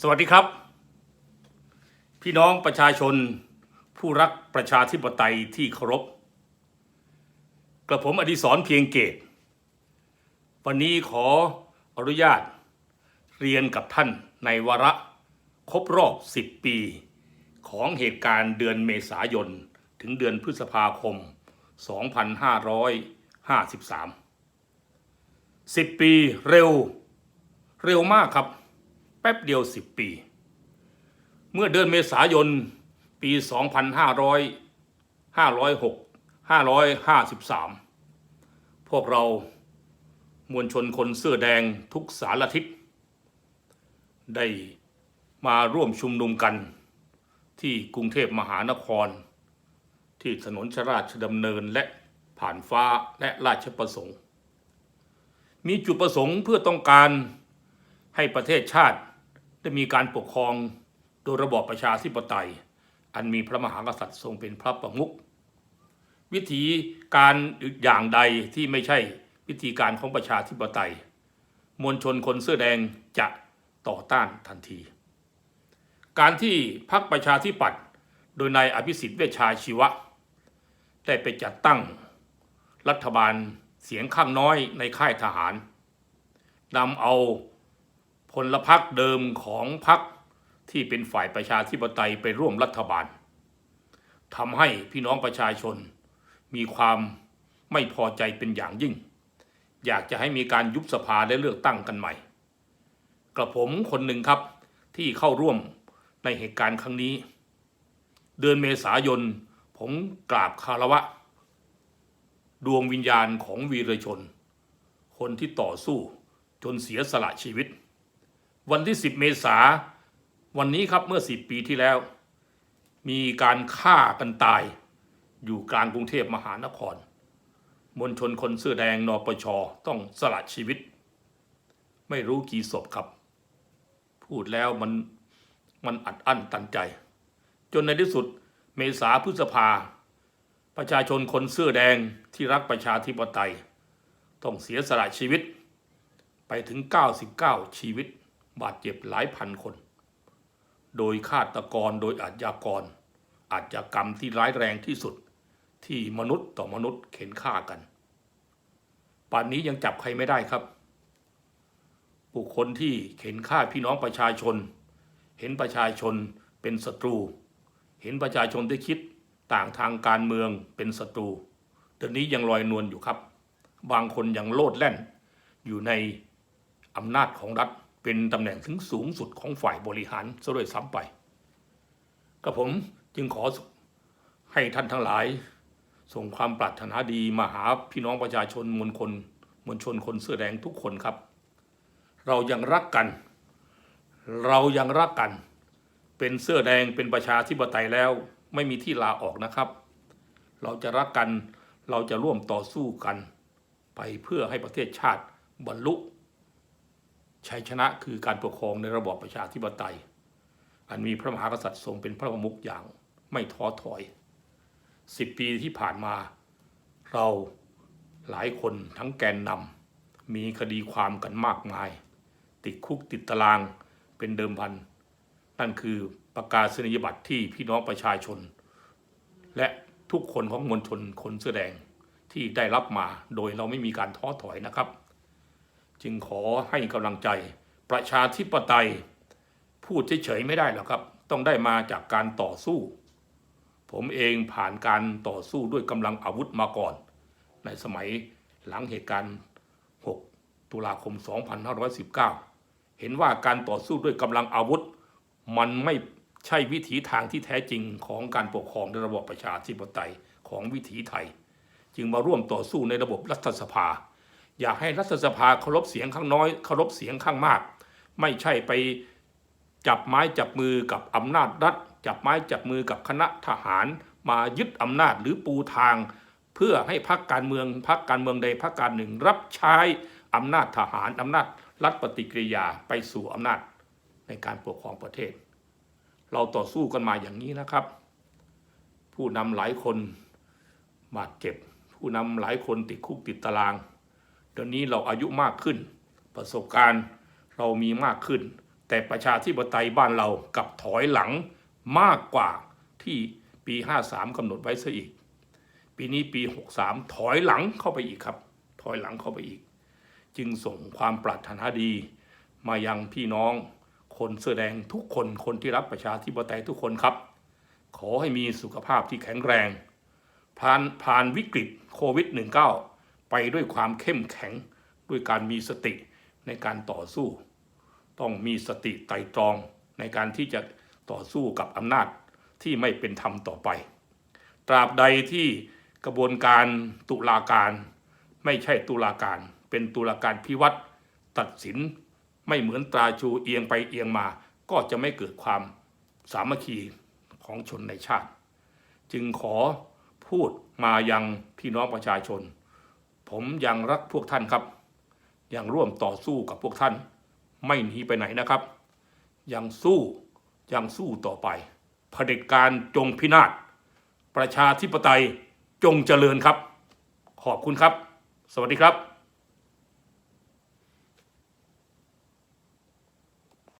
สวัสดีครับ พี่น้องประชาชน ผู้รักประชาธิปไตยที่เคารพกระผมอดิศรเพียงเกต วันนี้ขออนุญาตเรียนกับท่านในวาระครบรอบ 10 ปี ของเหตุการณ์เดือนเมษายน ถึงเดือนพฤษภาคม 2553 10 ปีเร็ว เร็วมากครับ ป๊บเดียว 10 ปี เมื่อเดือนเมษายน ปี 2500 506 553 พวกเรามวลชนคนเสื้อแดงทุกสารทิศ ได้มาร่วมชุมนุมกันที่กรุงเทพมหานคร ที่ถนนชราชดำเนินและผ่านฟ้าและราชประสงค์ มีจุดประสงค์เพื่อต้องการให้ประเทศชาติ ได้มีการปกครองโดยระบอบประชาธิปไตย อันมีพระมหากษัตริย์ทรงเป็นพระประมุขวิธีการอย่างใดที่ไม่ใช่วิธีการของประชาธิปไตย มวลชนคนเสื้อแดงจะต่อต้านทันที การที่พรรคประชาธิปัตย์โดยนายอภิสิทธิ์เวชชาชีวะ ได้ไปจัดตั้งรัฐบาลเสียงข้างน้อยในค่ายทหารนำเอา พละพรรคเดิมของพรรคที่เป็นฝ่ายประชาธิปไตยไปร่วมรัฐบาลทำให้พี่น้องประชาชน มีความไม่พอใจเป็นอย่างยิ่ง อยากจะให้มีการยุบสภาและเลือกตั้งกันใหม่ กระผมคนหนึ่งครับที่เข้าร่วมในเหตุการณ์ครั้งนี้ เดือนเมษายน ผมกราบคารวะ ดวงวิญญาณของวีรชน คนที่ต่อสู้จนเสียสละชีวิต วันที่ 10 เมษาวันนี้ครับเมื่อ 10 ปีที่แล้ว มีการฆ่ากันตาย อยู่กลางกรุงเทพมหานคร มวลชนคนเสื้อแดงนปชต้องสละชีวิต ไม่รู้กี่ศพครับ พูดแล้วมันมันอัดอั้นตันใจ จนในที่สุดเมษาพฤษภา ประชาชนคนเสื้อแดงที่รักประชาธิปไตย ต้องเสียสละชีวิต ไปถึง 99 ชีวิต บาดเจ็บหลายพันคน โดยฆาตกรโดยอาชญากร อาชญากรรมที่ร้ายแรงที่สุดที่มนุษย์ต่อมนุษย์เข็นฆ่ากัน ป่านนี้ยังจับใครไม่ได้ครับ บุคคลที่เข็นฆ่าพี่น้องประชาชน เห็นประชาชนเป็นศัตรู เห็นประชาชนที่คิดต่างทางการเมืองเป็นศัตรูตอนนี้ยังลอยนวลอยู่ครับ บางคนยังโลดแล่นอยู่ในอำนาจของรัฐ เป็นตำแหน่งถึงสูงสุดของฝ่ายบริหารซะด้วยซ้ำไปกับผมจึงขอให้ท่านทั้งหลาย ส่งความปรารถนาดีมาหาพี่น้องประชาชนมวลคนมวลชนคนเสื้อแดงทุกคนครับ เรายังรักกัน เรายังรักกัน เป็นเสื้อแดงเป็นประชาธิปไตยแล้ว ไม่มีที่ลาออกนะครับ เราจะรักกัน เราจะร่วมต่อสู้กัน ไปเพื่อให้ประเทศชาติบรรลุ ชัยชนะคือการปกครองในระบอบประชาธิปไตย อันมีพระมหากษัตริย์ทรงเป็นพระประมุขอย่างไม่ท้อถอยสิบปีที่ผ่านมา เราหลายคนทั้งแกนนำมีคดีความกันมากมาย ติดคุกติดตารางเป็นเดิมพัน นั่นคือประกาศนียบัตรที่พี่น้องประชาชน และทุกคนของมวลชนคนเสื้อแดงที่ได้รับมาโดยเราไม่มีการท้อถอยนะครับ จึงขอให้กำลังใจ ประชาธิปไตย พูดเฉยๆไม่ได้หรอกครับ ต้องได้มาจากการต่อสู้ ผมเองผ่านการต่อสู้ด้วยกำลังอาวุธมาก่อน ในสมัยหลังเหตุการณ์ 6 ตุลาคม 2519 เห็นว่าการต่อสู้ด้วยกำลังอาวุธ มันไม่ใช่วิถีทางที่แท้จริงของการปกครองในระบอบประชาธิปไตยของวิถีไทย จึงมาร่วมต่อสู้ในระบบรัฐสภา อยากให้รัฐสภาเคารพเสียงข้างน้อยเคารพเสียงข้างมาก ไม่ใช่ไปจับไม้จับมือกับอำนาจรัฐ จับไม้จับมือกับคณะทหาร มายึดอำนาจหรือปูทาง เพื่อให้พรรคการเมืองพรรคการเมืองใดพรรคการหนึ่ง รับใช้อำนาจทหารอำนาจรัฐปฏิกิริยาไปสู่อำนาจในการปกครองประเทศ เราต่อสู้กันมาอย่างนี้นะครับ ผู้นำหลายคนบาดเจ็บ ผู้นำหลายคนติดคุกติดตาราง เดี๋ยวนี้เราอายุมากขึ้น ประสบการณ์เรามีมากขึ้น แต่ประชาธิปไตยบ้านเรากลับถอยหลังมากกว่าที่ปี 53กำหนดไว้ซะอีก ปีนี้ปี 63 ถอยหลังเข้าไปอีกครับ ถอยหลังเข้าไปอีก จึงส่งความปรารถนาดี มายังพี่น้อง คนเสื้อแดงทุกคนคนที่รักประชาธิปไตยทุกคนครับ ขอให้มีสุขภาพที่แข็งแรง ผ่านผ่านวิกฤตโควิด -19 ไปด้วยความเข้มแข็งด้วยการมีสติในการต่อสู้ ต้องมีสติไตร่ตรองในการที่จะต่อสู้กับอำนาจที่ไม่เป็นธรรมต่อไป ตราบใดที่กระบวนการตุลาการไม่ใช่ตุลาการ เป็นตุลาการพิวัตรตัดสินไม่เหมือนตราชูเอียงไปเอียงมา ก็จะไม่เกิดความสามัคคีของชนในชาติ จึงขอพูดมายังพี่น้องประชาชน ผมยังรักพวกท่านครับ ยังร่วมต่อสู้กับพวกท่าน ไม่หนีไปไหนนะครับ ยังสู้ยังสู้ต่อไปเผด็จการจงพินาศประชาธิปไตยจงเจริญครับ ขอบคุณครับ สวัสดีครับ